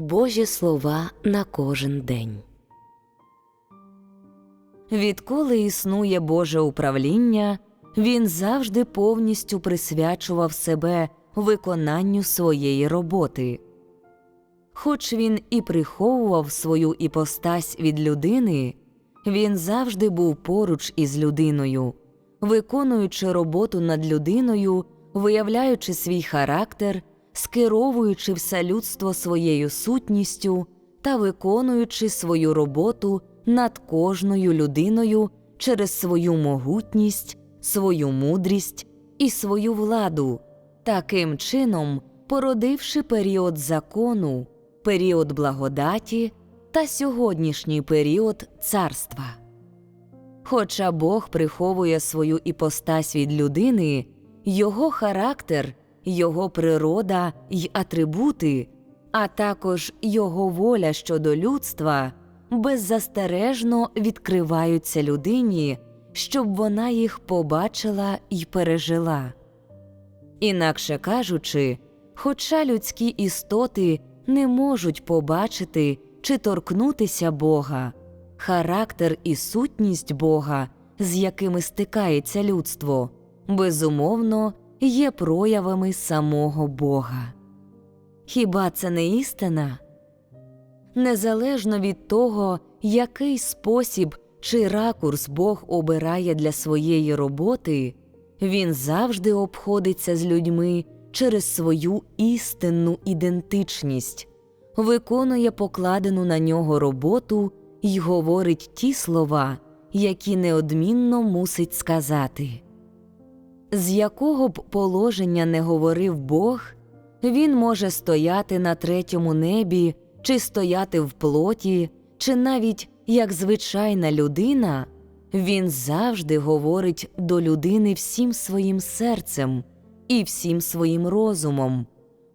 Божі слова на кожен день. Відколи існує Боже управління, він завжди повністю присвячував себе виконанню своєї роботи. Хоч він і приховував свою іпостась від людини, він завжди був поруч із людиною, виконуючи роботу над людиною, виявляючи свій характер, скеровуючи все людство своєю сутністю та виконуючи свою роботу над кожною людиною через свою могутність, свою мудрість і свою владу, таким чином породивши період закону, період благодаті та сьогоднішній період царства. Хоча Бог приховує свою іпостась від людини, його характер, його природа й атрибути, а також його воля щодо людства беззастережно відкриваються людині, щоб вона їх побачила й пережила. Інакше кажучи, хоча людські істоти не можуть побачити чи торкнутися Бога, характер і сутність Бога, з якими стикається людство, безумовно є проявами самого Бога. Хіба це не істина? Незалежно від того, який спосіб чи ракурс Бог обирає для своєї роботи, він завжди обходиться з людьми через свою істинну ідентичність, виконує покладену на нього роботу й говорить ті слова, які неодмінно мусить сказати. З якого б положення не говорив Бог, він може стояти на третьому небі, чи стояти в плоті, чи навіть як звичайна людина, він завжди говорить до людини всім своїм серцем і всім своїм розумом,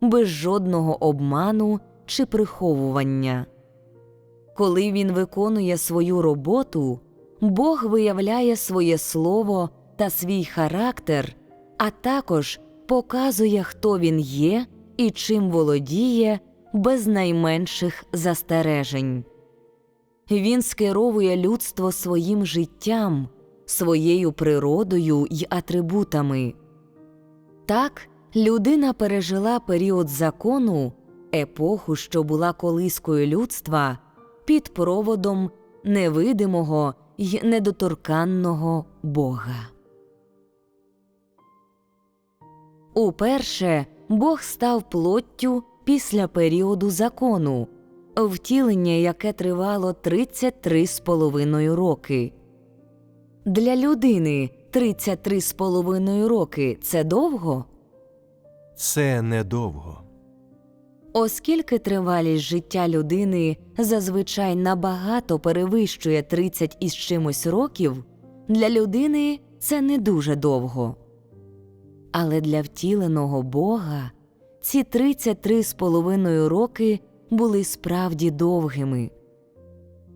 без жодного обману чи приховування. Коли він виконує свою роботу, Бог виявляє своє слово та свій характер, а також показує, хто він є і чим володіє без найменших застережень. Він скеровує людство своїм життям, своєю природою й атрибутами. Так, людина пережила період закону, епоху, що була колискою людства, під проводом невидимого й недоторканного Бога. Уперше Бог став плоттю після періоду закону, втілення, яке тривало 33 з половиною роки. Для людини 33 з половиною роки це довго, Це недовго. оскільки тривалість життя людини зазвичай набагато перевищує 30 із чимось років, для людини це не дуже довго. Але для втіленого Бога ці 33 з половиною роки були справді довгими.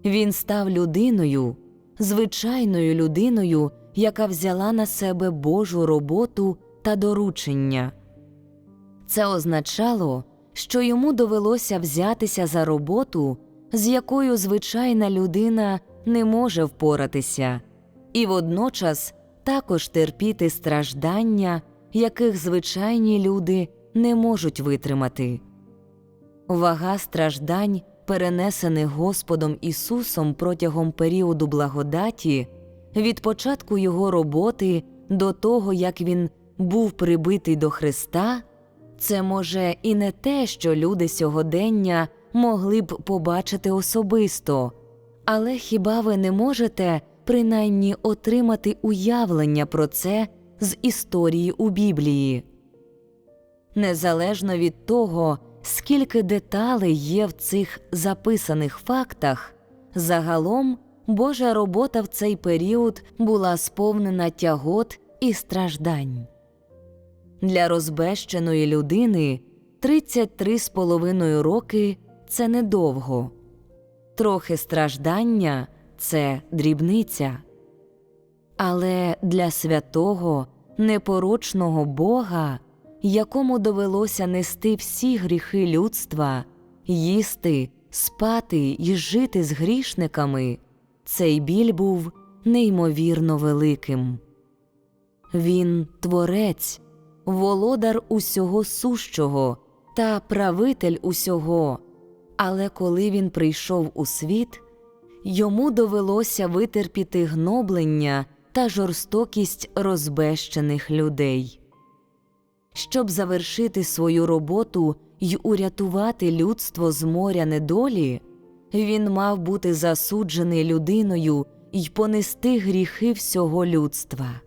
Він став людиною, звичайною людиною, яка взяла на себе Божу роботу та доручення. Це означало, що йому довелося взятися за роботу, з якою звичайна людина не може впоратися, і водночас також терпіти страждання, яких звичайні люди не можуть витримати. Вага страждань, перенесених Господом Ісусом протягом періоду благодаті, від початку Його роботи до того, як Він був прибитий до Христа, це може і не те, що люди сьогодення могли б побачити особисто, але хіба ви не можете принаймні отримати уявлення про це з історії у Біблії? Незалежно від того, скільки деталей є в цих записаних фактах, загалом Божа робота в цей період була сповнена тягот і страждань. Для розбещеної людини 33 з половиною роки це недовго, трохи страждання це дрібниця. Але для святого, непорочного Бога, якому довелося нести всі гріхи людства, їсти, спати й жити з грішниками, цей біль був неймовірно великим. Він творець, володар усього сущого та правитель усього, але коли він прийшов у світ, йому довелося витерпіти гноблення та жорстокість розбещених людей. Щоб завершити свою роботу й урятувати людство з моря недолі, він мав бути засуджений людиною й понести гріхи всього людства.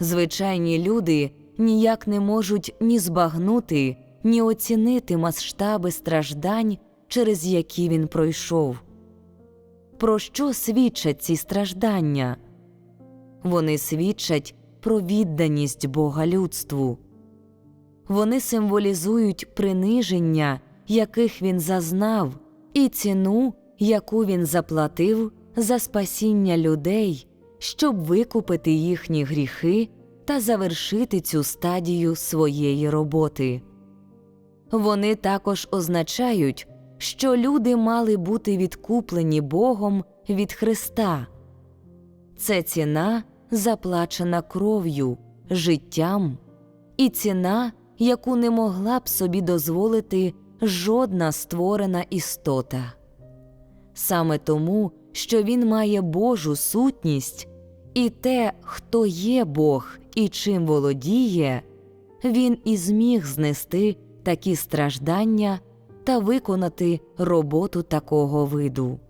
Звичайні люди ніяк не можуть ні збагнути, ні оцінити масштаби страждань, через які він пройшов. Про що свідчать ці страждання? Вони свідчать про відданість Бога людству. Вони символізують приниження, яких він зазнав, і ціну, яку він заплатив за спасіння людей, щоб викупити їхні гріхи та завершити цю стадію своєї роботи. Вони також означають, що люди мали бути відкуплені Богом від Христа. Це ціна, заплачена кров'ю, життям, і ціна, яку не могла б собі дозволити жодна створена істота. Саме тому, що він має Божу сутність, і те, хто є Бог і чим володіє, він і зміг знести такі страждання та виконати роботу такого виду.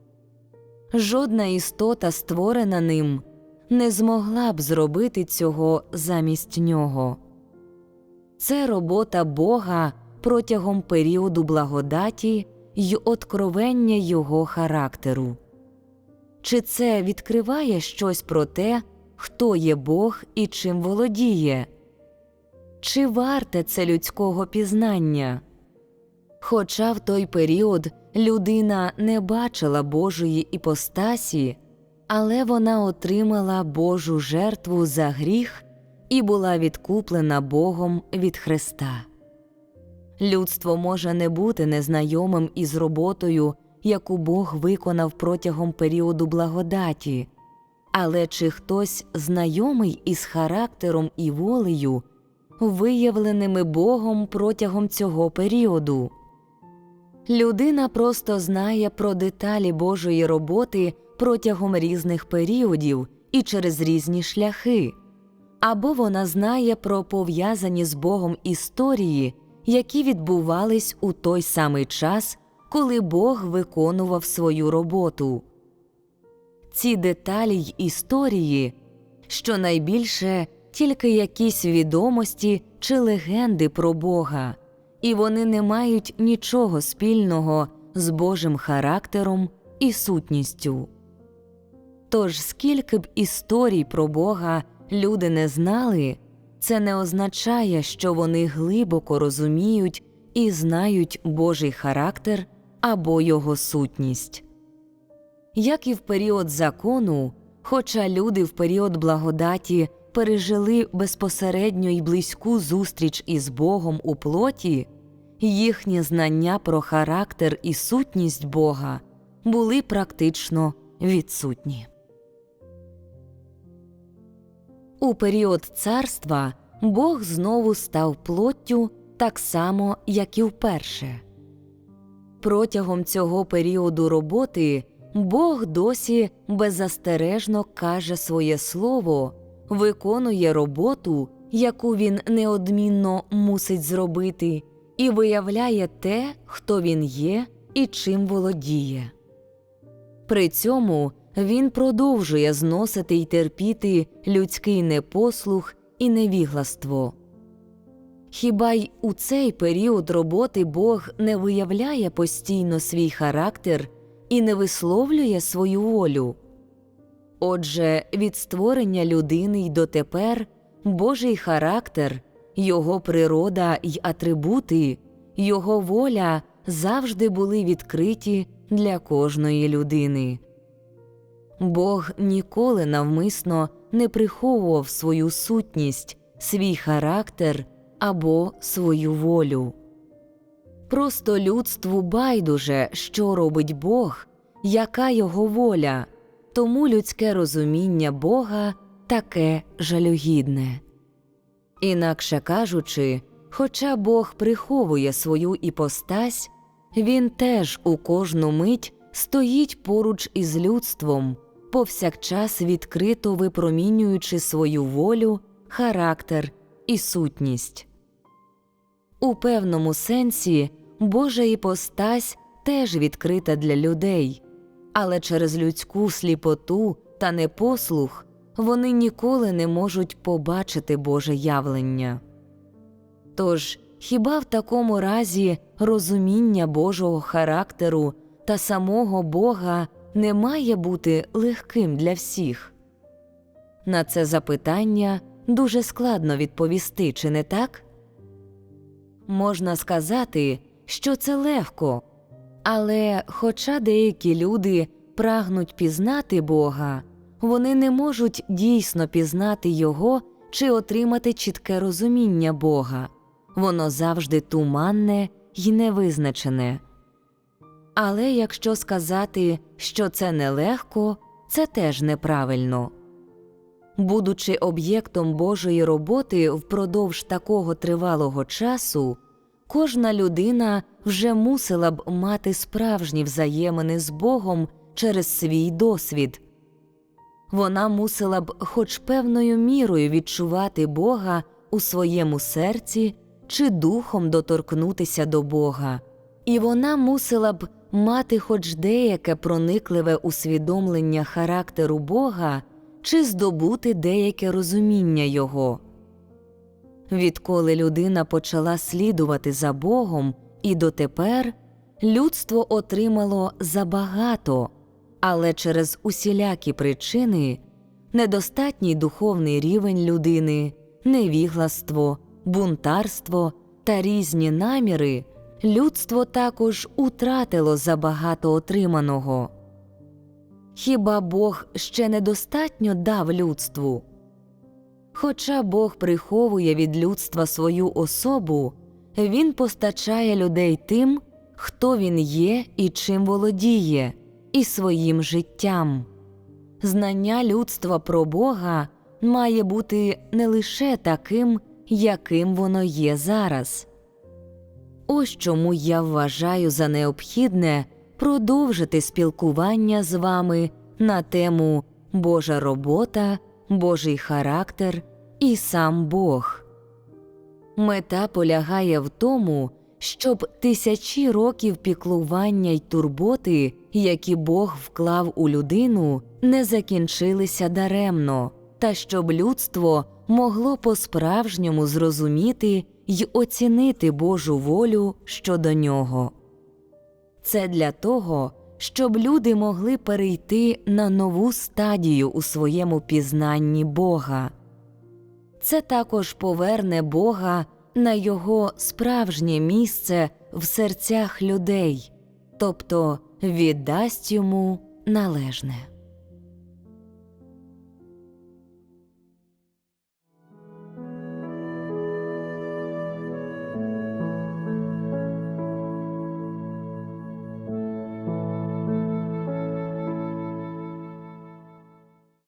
Жодна істота, створена ним, не змогла б зробити цього замість нього. Це робота Бога протягом періоду благодаті й откровення Його характеру. Чи це відкриває щось про те, хто є Бог і чим володіє? Чи варте це людського пізнання? Хоча в той період людина не бачила Божої іпостасі, але вона отримала Божу жертву за гріх і була відкуплена Богом від Христа. Людство може не бути незнайомим із роботою, яку Бог виконав протягом періоду благодаті, але чи хтось знайомий із характером і волею, виявленими Богом протягом цього періоду? Людина просто знає про деталі Божої роботи протягом різних періодів і через різні шляхи, або вона знає про пов'язані з Богом історії, які відбувались у той самий час, коли Бог виконував свою роботу. Ці деталі й історії, що найбільше тільки якісь відомості чи легенди про Бога, і вони не мають нічого спільного з Божим характером і сутністю. Тож скільки б історій про Бога люди не знали, це не означає, що вони глибоко розуміють і знають Божий характер або його сутність. Як і в період закону, хоча люди в період благодаті пережили безпосередньо й близьку зустріч із Богом у плоті, їхні знання про характер і сутність Бога були практично відсутні. У період царства Бог знову став плоттю так само, як і вперше. Протягом цього періоду роботи Бог досі беззастережно каже своє слово, виконує роботу, яку він неодмінно мусить зробити, і виявляє те, хто він є і чим володіє. При цьому він продовжує зносити й терпіти людський непослух і невігластво. Хіба й у цей період роботи Бог не виявляє постійно свій характер і не висловлює свою волю? Отже, від створення людини й дотепер Божий характер, його природа й атрибути, його воля завжди були відкриті для кожної людини. Бог ніколи навмисно не приховував свою сутність, свій характер або свою волю. Просто людству байдуже, що робить Бог, яка його воля, тому людське розуміння Бога таке жалюгідне. Інакше кажучи, хоча Бог приховує свою іпостась, він теж у кожну мить стоїть поруч із людством, повсякчас відкрито випромінюючи свою волю, характер і сутність. У певному сенсі Божа іпостась теж відкрита для людей, але через людську сліпоту та непослух вони ніколи не можуть побачити Боже явлення. Тож, хіба в такому разі розуміння Божого характеру та самого Бога не має бути легким для всіх? На це запитання дуже складно відповісти, чи не так? Можна сказати, що це легко, але хоча деякі люди прагнуть пізнати Бога, вони не можуть дійсно пізнати Його чи отримати чітке розуміння Бога, воно завжди туманне й невизначене. Але якщо сказати, що це нелегко, це теж неправильно. Будучи об'єктом Божої роботи впродовж такого тривалого часу, кожна людина вже мусила б мати справжні взаємини з Богом через свій досвід. Вона мусила б хоч певною мірою відчувати Бога у своєму серці чи духом доторкнутися до Бога, і вона мусила б мати хоч деяке проникливе усвідомлення характеру Бога чи здобути деяке розуміння Його. Відколи людина почала слідувати за Богом і дотепер людство отримало забагато, але через усілякі причини недостатній духовний рівень людини, невігластво, бунтарство та різні наміри людство також утратило забагато отриманого. Хіба Бог ще недостатньо дав людству? Хоча Бог приховує від людства свою особу, Він постачає людей тим, хто він є і чим володіє, і своїм життям. Знання людства про Бога має бути не лише таким, яким воно є зараз. Ось чому я вважаю за необхідне продовжити спілкування з вами на тему Божа робота, Божий характер і сам Бог. Мета полягає в тому, щоб тисячі років піклування й турботи, які Бог вклав у людину, не закінчилися даремно, та щоб людство могло по-справжньому зрозуміти й оцінити Божу волю щодо нього. Це для того, щоб люди могли перейти на нову стадію у своєму пізнанні Бога. Це також поверне Бога на його справжнє місце в серцях людей, тобто віддасть йому належне.